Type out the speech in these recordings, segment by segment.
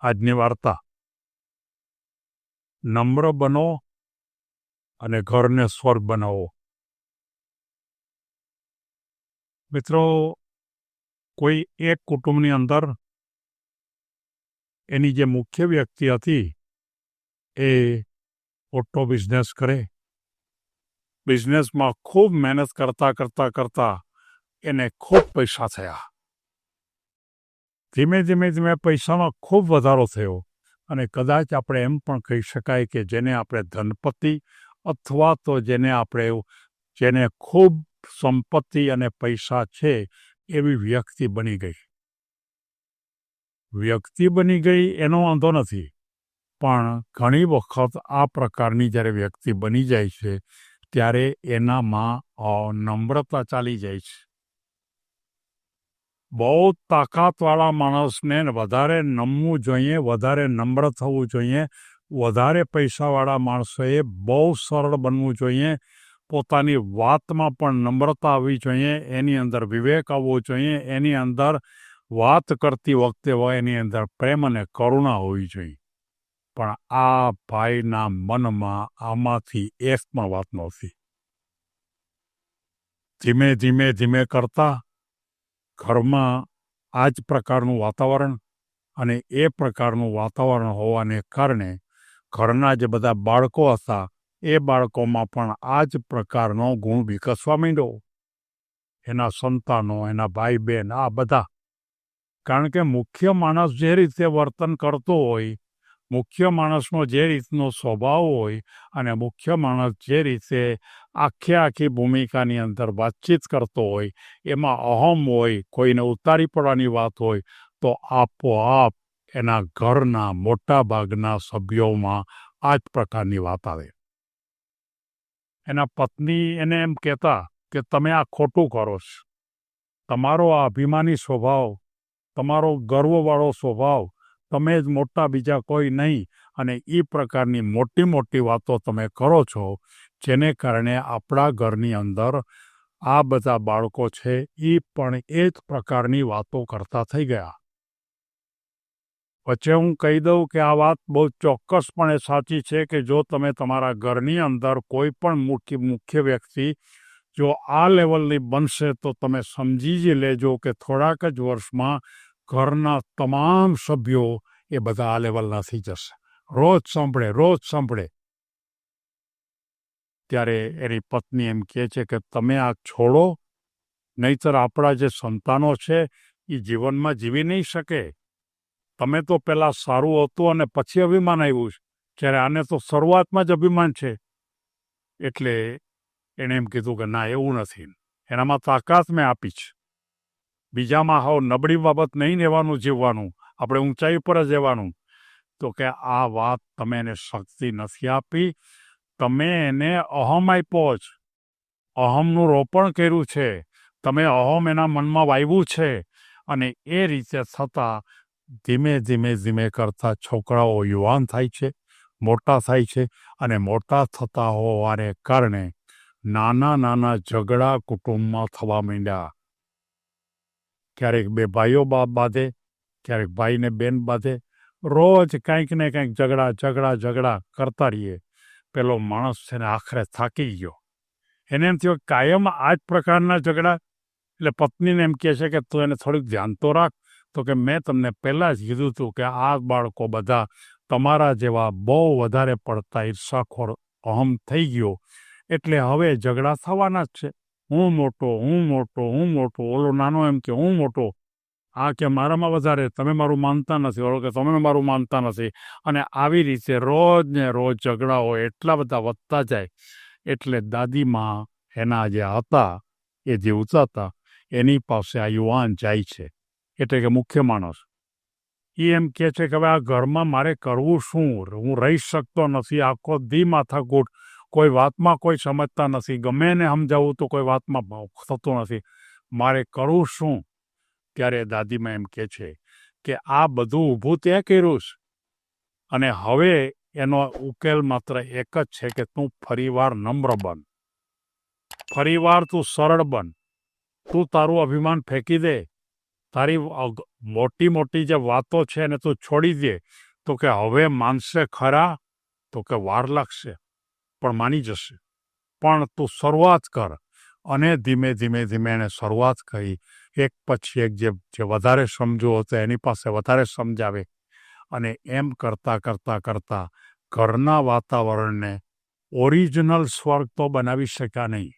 આજની વાર્તા. નમ્ર બનો અને ઘરને સ્વર્ગ બનાવો. મિત્રો, કોઈ એક કુટુંબની અંદર એની જે મુખ્ય વ્યક્તિ હતી એ મોટો બિઝનેસ કરે. બિઝનેસમાં ખૂબ મહેનત કરતા કરતા કરતા એને ખૂબ પૈસા થયા. ધીમે ધીમે ધીમે પૈસાનો ખૂબ વધારો થયો અને કદાચ આપણે એમ પણ કહી શકાય કે જેને આપણે ધનપતિ અથવા તો જેને આપણે જેને ખૂબ સંપત્તિ અને પૈસા છે એવી વ્યક્તિ બની ગઈ. વ્યક્તિ બની ગઈ એનો વાંધો નથી, પણ ઘણી વખત આ પ્રકારની જ્યારે વ્યક્તિ બની જાય છે, ત્યારે એનામાં નમ્રતા ચાલી જાય છે. બહુ તાકાતવાળા માણસને વધારે નમવું જોઈએ, વધારે નમ્ર થવું જોઈએ. વધારે પૈસાવાળા માણસોએ બહુ સરળ બનવું જોઈએ. પોતાની વાતમાં પણ નમ્રતા આવવી જોઈએ. એની અંદર વિવેક આવવો જોઈએ. એની અંદર વાત કરતી વખતે હોય, એની અંદર પ્રેમ અને કરુણા હોવી જોઈએ. પણ આ ભાઈના મનમાં આમાંથી એક પણ વાત નહોતી. ધીમે ધીમે ધીમે કરતા ઘરમાં આ જ પ્રકારનું વાતાવરણ અને એ પ્રકારનું વાતાવરણ હોવાને કારણે ઘરના જે બધા બાળકો હતા, એ બાળકોમાં પણ આ જ પ્રકારનો ગુણ વિકસવા માંડ્યો. એના સંતાનો, એના ભાઈ બહેન આ બધા. કારણ કે મુખ્ય માણસ જે રીતે વર્તન કરતો હોય મુખ્ય માણસનો જે રીતનો સ્વભાવ હોય અને મુખ્ય માણસ જે રીતે આખે આખી ભૂમિકાની અંદર વાતચીત કરતો હોય, એમાં અહમ હોય, કોઈને ઉતારી પડવાની વાત હોય, તો આપોઆપ એના ઘરના મોટા ભાગના સભ્યોમાં આ જ પ્રકારની વાત આવે. એના પત્ની એને એમ કહેતા કે, તમે આ ખોટું કરો છો. તમારો આ અભિમાની સ્વભાવ, તમારો ગર્વવાળો સ્વભાવ તમે જ મોટા બીજા કોઈ નહીં અને એ પ્રકારની મોટી મોટી વાતો તમે કરો છો, જેને કારણે આપણા ઘરની અંદર આ બધા બાળકો છે એ પણ એ જ પ્રકારની વાતો કરતા થઈ ગયા. વચ્ચે હું કહી દઉં કે આ વાત બહુ ચોક્કસપણે સાચી છે કે જો તમે તમારા ઘરની અંદર કોઈ પણ મુખ્ય વ્યક્તિ જો આ લેવલની બનશે તો તમે સમજી જ લેજો કે થોડાક જ વર્ષમાં ઘરના તમામ સભ્યો એ બધા આ લેવલના થઈ જશે રોજ સાંભળે રોજ સાંભળે ત્યારે એની પત્ની એમ કહે છે કે તમે આ છોડો નહીતર આપણા જે સંતાનો છે એ જીવનમાં જીવી નહીં શકે તમે તો પહેલાં સારું હતું અને પછી અભિમાન આવ્યું છે જ્યારે આને તો શરૂઆતમાં જ અભિમાન છે એટલે એણે એમ કીધું કે ના એવું નથી એનામાં તાકાત મેં આપી છે બીજામાં હાવ નબળી બાબત નહીં રહેવાનું જીવવાનું. આપણે ઊંચાઈ પર જ રહેવાનું. તો કે આ વાત તમે એને શક્તિ નથી આપી. તમે એને અહમ આપ્યો જ. અહમનું રોપણ કર્યું છે. તમે અહમ એના મનમાં વાવ્યું છે. અને એ રીતે થતાં ધીમે ધીમે ધીમે કરતા છોકરાઓ યુવાન થાય છે, મોટા થાય છે અને મોટા થતા હોવાને કારણે નાના નાના ઝઘડા કુટુંબમાં થવા માંડ્યા. ક્યારેક બે ભાઈઓ બાપ બાંધે, ક્યારેક ભાઈને બેન બાંધે. રોજ કંઈક ને કંઈક ઝઘડા ઝઘડા ઝઘડા કરતા રહીએ. પેલો માણસ છે ને આખરે થાકી ગયો. એને એમ થયો કાયમ આ જ પ્રકારના ઝઘડા? એટલે પત્નીને એમ કહે છે કે તું એને થોડુંક ધ્યાન તો રાખ. તો કે મેં તમને પહેલાં જ કીધું હતું કે આ બાળકો બધા તમારા જેવા બહુ વધારે પડતા ઈર્ષાખોર અહમ થઈ ગયો. એટલે હવે ઝઘડા થવાના જ છે. હું મોટો હું મોટો હું મોટો. ઓલો નાનો એમ કે, હું મોટો. આ કે મારામાં વધારે. તમે મારું માનતા નથી. ઓલો કે, તમે મારું માનતા નથી. અને આવી રીતે રોજ ને રોજ ઝઘડાઓ એટલા બધા વધતા જાય. એટલે દાદીમાં એના જે હતા, એ જીવતા હતા એની પાસે આ યુવાન જાય છે. એટલે કે મુખ્ય માણસ. એ એમ કહે છે કે હવે આ ઘરમાં મારે કરવું શું? હું રહી શકતો નથી. આખો દી માથાકૂટ કોઈ વાતમાં કોઈ સમજતા નથી. ગમે એને સમજાવું તો કોઈ વાતમાં થતું નથી. મારે કરવું શું? ત્યારે દાદીમાં એમ કહે છે કે, આ બધું ઊભું તે કર્યું છે. અને હવે એનો ઉકેલ માત્ર એક જ છે કે તું ફરીવાર નમ્ર બન. ફરીવાર તું સરળ બન. તું તારું અભિમાન ફેંકી દે. તારી મોટી મોટી જે વાતો છે એને તું છોડી દે. તો કે હવે માનશે ખરા, તો કે વાર લાગશે. પણ માની જશે. પણ તું શરૂઆત કર અને ધીમે ધીમે ધીમે એને શરૂઆત કરી એક પછી એક જે જે વધારે સમજો હતો એની પાસે વધારે સમજાવે. અને એમ કરતાં કરતાં કરતાં ઘરના વાતાવરણને ઓરિજિનલ સ્વર્ગ તો બનાવી શક્યા નહીં.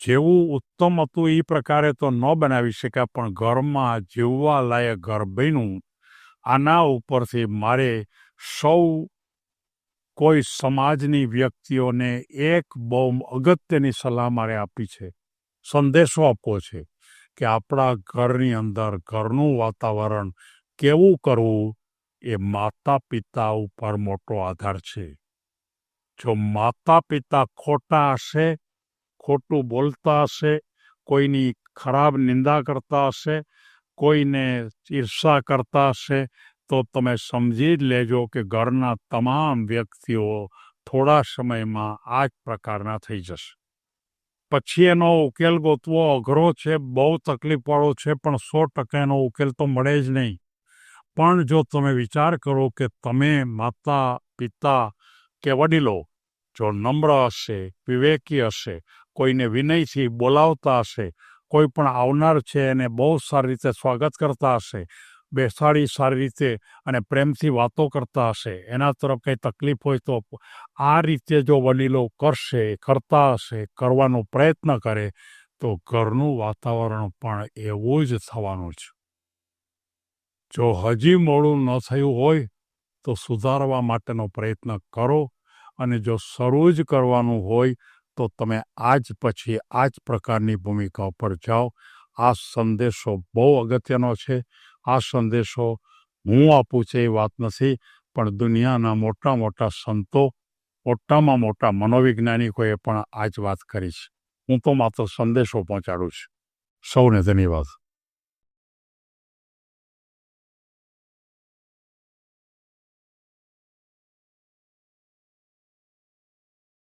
જેવું ઉત્તમ હતું એ પ્રકારે તો ન બનાવી શક્યા, પણ ઘરમાં જીવવા લાયક ઘર બન્યું. આના ઉપરથી મારે સૌ કોઈ સમાજની વ્યક્તિઓને એક બહુ અગત્યની સલાહ મારે આપી છે, સંદેશો આપવો છે કે આપણા ઘરની અંદર ઘરનું વાતાવરણ કેવું કરવું એ માતા પિતા ઉપર મોટો આધાર છે. જો માતા પિતા ખોટા હશે, ખોટું બોલતા હશે, કોઈની ખરાબ નિંદા કરતા હશે, કોઈને ઈર્ષા કરતા હશે તો તમે સમજી જ લેજો કે ઘરના તમામ વ્યક્તિઓ થોડા સમયમાં આ જ પ્રકારના થઈ જશે. પછી એનો ઉકેલ ગોતવો અઘરો છે, બહુ તકલીફવાળો છે, પણ સો ટકા એનો ઉકેલ તો મળે જ નહીં. પણ જો તમે વિચાર કરો કે તમે માતા, પિતા કે વડીલો જો નમ્ર હશે, વિવેકી હશે, કોઈને વિનયથી બોલાવતા હશે, કોઈ પણ આવનાર છે એને બહુ સારી રીતે સ્વાગત કરતા હશે બેસાડી સારી રીતે અને પ્રેમથી વાતો કરતા હશે. એના તરફ કંઈ તકલીફ હોય તો આ રીતે જો વડીલો કરશે, કરતા હશે, કરવાનો પ્રયત્ન કરે, તો ઘરનું વાતાવરણ પણ એવું જ થવાનું છે. જો હજી મોડું ન થયું હોય, તો સુધારવા માટેનો પ્રયત્ન કરો અને જો શરૂ જ કરવાનું હોય, તો તમે આજ પછી આ જ પ્રકારની ભૂમિકા ઉપર જાઓ. આ સંદેશો બહુ અગત્યનો છે. આ સંદેશો હું આપું છું, એ વાત નથી, પણ દુનિયાના મોટા મોટા સંતો, મોટામાં મોટા મનોવૈજ્ઞાનિકોએ પણ આ જ વાત કરી છે. હું તો માત્ર સંદેશો પહોંચાડું છું. સૌને ધન્યવાદ.